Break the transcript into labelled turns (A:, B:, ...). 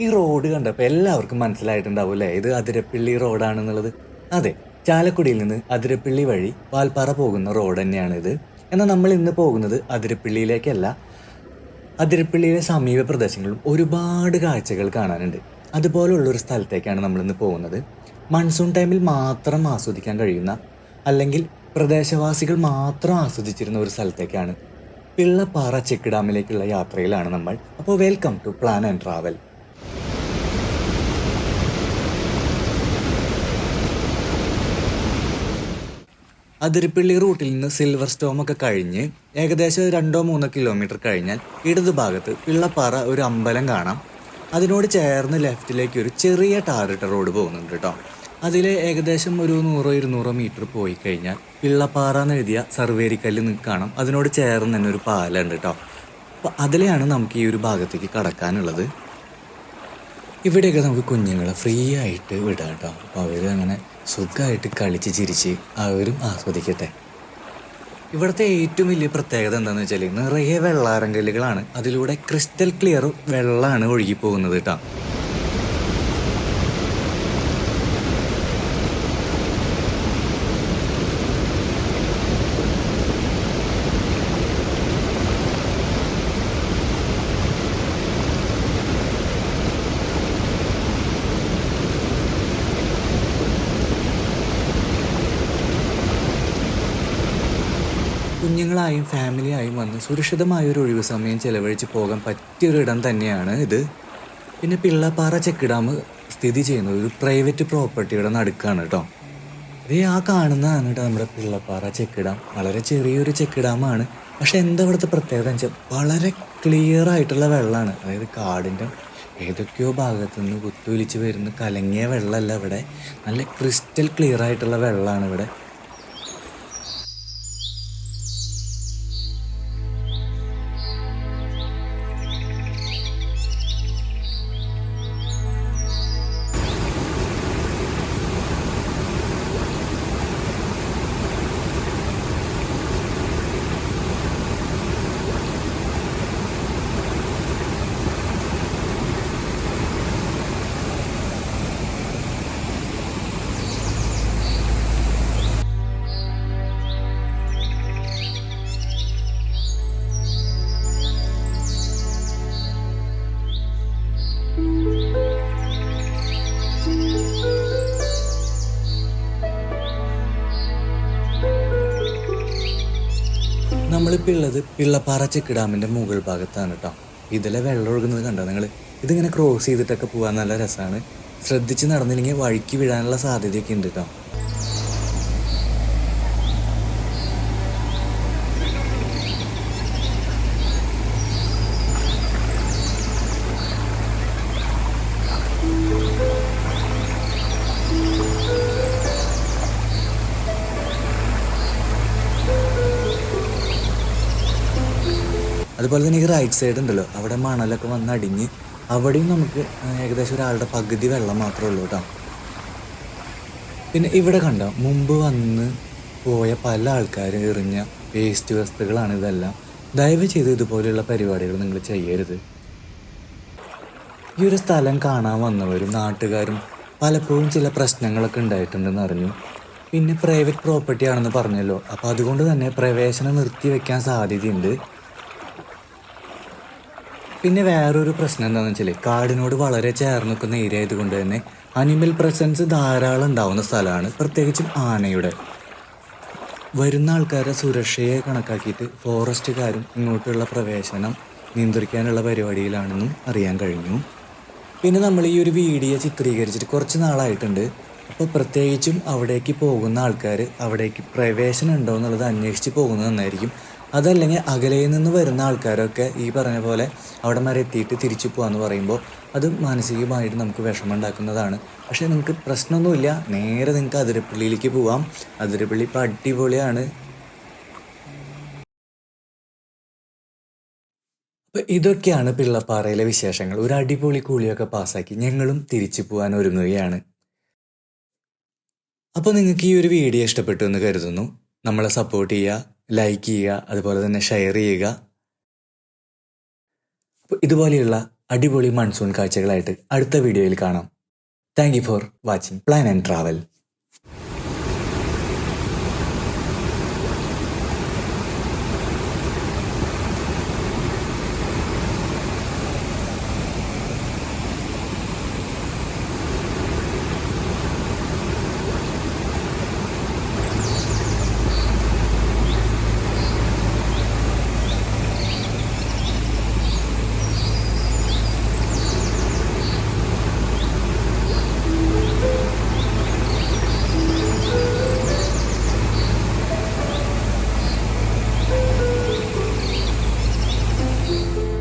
A: ഈ റോഡ് കണ്ടപ്പോൾ എല്ലാവർക്കും മനസ്സിലായിട്ടുണ്ടാവും അല്ലേ? ഇത് അതിരപ്പിള്ളി റോഡാണെന്നുള്ളത്. അതെ ചാലക്കുടിയിൽ നിന്ന് അതിരപ്പിള്ളി വഴി വാൽപ്പാറ പോകുന്ന റോഡ് തന്നെയാണ് ഇത്. എന്നാൽ നമ്മൾ ഇന്ന് പോകുന്നത് അതിരപ്പിള്ളിയിലേക്കല്ല. അതിരപ്പിള്ളിയിലെ സമീപ പ്രദേശങ്ങളിലും ഒരുപാട് കാഴ്ചകൾ കാണാനുണ്ട്. അതുപോലുള്ളൊരു സ്ഥലത്തേക്കാണ് നമ്മളിന്ന് പോകുന്നത്. മൺസൂൺ ടൈമിൽ മാത്രം ആസ്വദിക്കാൻ കഴിയുന്ന അല്ലെങ്കിൽ പ്രദേശവാസികൾ മാത്രം ആസ്വദിച്ചിരുന്ന ഒരു സ്ഥലത്തേക്കാണ് പിള്ളപ്പാറ ചെക്ക് ഡാമിലേക്കുള്ള യാത്രയിലാണ് നമ്മൾ. അപ്പോൾ welcome to plan and travel Athirappilly റൂട്ടിൽ നിന്ന് സിൽവർ സ്റ്റോം ഒക്കെ കഴിഞ്ഞ് ഏകദേശം രണ്ടോ മൂന്നോ കിലോമീറ്റർ കഴിഞ്ഞാൽ ഇടതുഭാഗത്ത് പിള്ളപ്പാറ ഒരു അമ്പലം കാണാം. അതിനോട് ചേർന്ന് ലെഫ്റ്റിലേക്ക് ഒരു ചെറിയ ടാറിട്ട റോഡ് പോകുന്നുണ്ട് കേട്ടോ അതിൽ ഏകദേശം ഒരു നൂറോ ഇരുന്നൂറോ മീറ്റർ പോയി കഴിഞ്ഞാൽ പിള്ളപ്പാറ എന്ന് എഴുതിയ സർവേരിക്കല്ല് കാണാം. അതിനോട് ചേർന്ന് തന്നെ ഒരു പാലമുണ്ട് കേട്ടോ അപ്പോൾ അതിലെയാണ് നമുക്ക് ഈ ഒരു ഭാഗത്തേക്ക് കടക്കാനുള്ളത്. ഇവിടെയൊക്കെ നമുക്ക് കുഞ്ഞുങ്ങളെ ഫ്രീ ആയിട്ട് വിടാം കേട്ടോ. അപ്പോൾ അവർ അങ്ങനെ സുഖമായിട്ട് കളിച്ച് ചിരിച്ച് അവരും ആസ്വദിക്കട്ടെ. ഇവിടുത്തെ ഏറ്റവും വലിയ പ്രത്യേകത എന്താണെന്ന് വെച്ചാൽ നിറയെ വെള്ളാരങ്കല്ലുകളാണ്. അതിലൂടെ ക്രിസ്റ്റൽ ക്ലിയർ വെള്ളമാണ് ഒഴുകി പോകുന്നത് കേട്ടോ. കുഞ്ഞുങ്ങളായും ഫാമിലിയായും വന്ന് സുരക്ഷിതമായ ഒരു ഒഴിവ് സമയം ചെലവഴിച്ച് പോകാൻ പറ്റിയൊരിടം തന്നെയാണ് ഇത്. പിന്നെ പിള്ളപ്പാറ ചെക്ക് ഡാം സ്ഥിതി ചെയ്യുന്നത് ഒരു പ്രൈവറ്റ് പ്രോപ്പർട്ടിയുടെ നടുക്കാണ് കേട്ടോ ഇതേ ആ കാണുന്നതാണ് കേട്ടോ നമ്മുടെ പിള്ളപ്പാറ ചെക്ക് ഡാം വളരെ ചെറിയൊരു ചെക്ക് ഡാമാണ് പക്ഷെ എന്താ ഇവിടുത്തെ പ്രത്യേകത എന്ന് വെച്ചാൽ വളരെ ക്ലിയർ ആയിട്ടുള്ള വെള്ളമാണ് അതായത് കാടിന്റെ ഏതൊക്കെയോ ഭാഗത്തു നിന്ന് കുത്തൊലിച്ച് വരുന്ന കലങ്ങിയ വെള്ളമല്ല ഇവിടെ. നല്ല ക്രിസ്റ്റൽ ക്ലിയർ ആയിട്ടുള്ള വെള്ളമാണ് ഇവിടെ. നമ്മളിപ്പോൾ ഉള്ളത് പിള്ളപ്പാറ ചെക്ക് ഡാമിന്റെ മുകൾ ഭാഗത്താണ് കേട്ടോ ഇതിലെ വെള്ളം ഒഴുകുന്നത് കണ്ടോ നിങ്ങൾ ഇതിങ്ങനെ ക്രോസ് ചെയ്തിട്ടൊക്കെ പോകാൻ നല്ല രസമാണ് ശ്രദ്ധിച്ച് നടന്നില്ലെങ്കിൽ വഴിക്ക് വീഴാനുള്ള സാധ്യതയൊക്കെ ഉണ്ട് കേട്ടോ അതുപോലെ തന്നെ ഈ റൈറ്റ് സൈഡ് ഉണ്ടല്ലോ. അവിടെ മണലൊക്കെ വന്ന് അടിഞ്ഞ് അവിടെയും നമുക്ക് ഏകദേശം ഒരാളുടെ പകുതി വെള്ളം മാത്രമേ ഉള്ളൂ കേട്ടോ. പിന്നെ ഇവിടെ കണ്ടോ മുമ്പ് വന്ന് പോയ പല ആൾക്കാരും എറിഞ്ഞ വേസ്റ്റ് വസ്തുക്കളാണ് ഇതെല്ലാം. ദയവ് ചെയ്ത് ഇതുപോലെയുള്ള പരിപാടികൾ നിങ്ങൾ ചെയ്യരുത്. ഈ ഒരു സ്ഥലം കാണാൻ വന്നവരും നാട്ടുകാരും പലപ്പോഴും ചില പ്രശ്നങ്ങളൊക്കെ ഉണ്ടായിട്ടുണ്ടെന്ന് അറിഞ്ഞു. പിന്നെ പ്രൈവറ്റ് പ്രോപ്പർട്ടി ആണെന്ന് പറഞ്ഞല്ലോ. അപ്പോൾ അതുകൊണ്ട് തന്നെ പ്രവേശനം നിർത്തി നിർത്തിവെക്കാൻ സാധ്യതയുണ്ട്. പിന്നെ വേറൊരു പ്രശ്നം എന്താണെന്ന് വെച്ചാൽ കാടിനോട് വളരെ ചേർന്ന് നിൽക്കുന്ന ഏരിയ ആയതുകൊണ്ട് തന്നെ അനിമൽ പ്രസൻസ് ധാരാളം ഉണ്ടാവുന്ന സ്ഥലമാണ് പ്രത്യേകിച്ചും ആനയുടെ. വരുന്ന ആൾക്കാരെ സുരക്ഷയെ കണക്കാക്കിയിട്ട് ഫോറസ്റ്റുകാരും ഇങ്ങോട്ടുള്ള പ്രവേശനം നിയന്ത്രിക്കാനുള്ള പരിപാടിയിലാണെന്നും അറിയാൻ കഴിഞ്ഞു. പിന്നെ നമ്മൾ ഈ ഒരു വീഡിയോ ചിത്രീകരിച്ചിട്ട് കുറച്ച് നാളായിട്ടുണ്ട്. അപ്പോൾ പ്രത്യേകിച്ചും അവിടേക്ക് പോകുന്ന ആൾക്കാർ അവിടേക്ക് പ്രവേശനം ഉണ്ടോ എന്നുള്ളത് അന്വേഷിച്ച് പോകുന്നത് നന്നായിരിക്കും. അതല്ലെങ്കിൽ അകലയിൽ നിന്ന് വരുന്ന ആൾക്കാരൊക്കെ ഈ പറഞ്ഞ പോലെ അവിടെ വരെ എത്തിയിട്ട് തിരിച്ചു പോകാന്ന് പറയുമ്പോൾ അത് മാനസികമായിട്ട് നമുക്ക് വിഷമം ഉണ്ടാക്കുന്നതാണ് പക്ഷേ നിങ്ങൾക്ക് പ്രശ്നമൊന്നുമില്ല. നേരെ നിങ്ങൾക്ക് അതിരപ്പള്ളിയിലേക്ക് പോവാം. അതിരപ്പള്ളി ഇപ്പോൾ അടിപൊളിയാണ്. അപ്പോൾ ഇതൊക്കെയാണ് പിള്ളപ്പാറയിലെ വിശേഷങ്ങൾ. ഒരു അടിപൊളി കൂളിയൊക്കെ പാസ്സാക്കി ഞങ്ങളും തിരിച്ചു പോകാൻ ഒരുങ്ങുകയാണ്. അപ്പോൾ നിങ്ങൾക്ക് ഈ ഒരു വീഡിയോ ഇഷ്ടപ്പെട്ടു എന്ന് കരുതുന്നു. നമ്മളെ സപ്പോർട്ട് ചെയ്യുക. ലൈക്ക് ചെയ്യുക അതുപോലെ തന്നെ ഷെയർ ചെയ്യുക. അപ്പോൾ ഇതുപോലെയുള്ള അടിപൊളി മൺസൂൺ കാഴ്ചകളായിട്ട് അടുത്ത വീഡിയോയിൽ കാണാം. Thank for watching plan and travel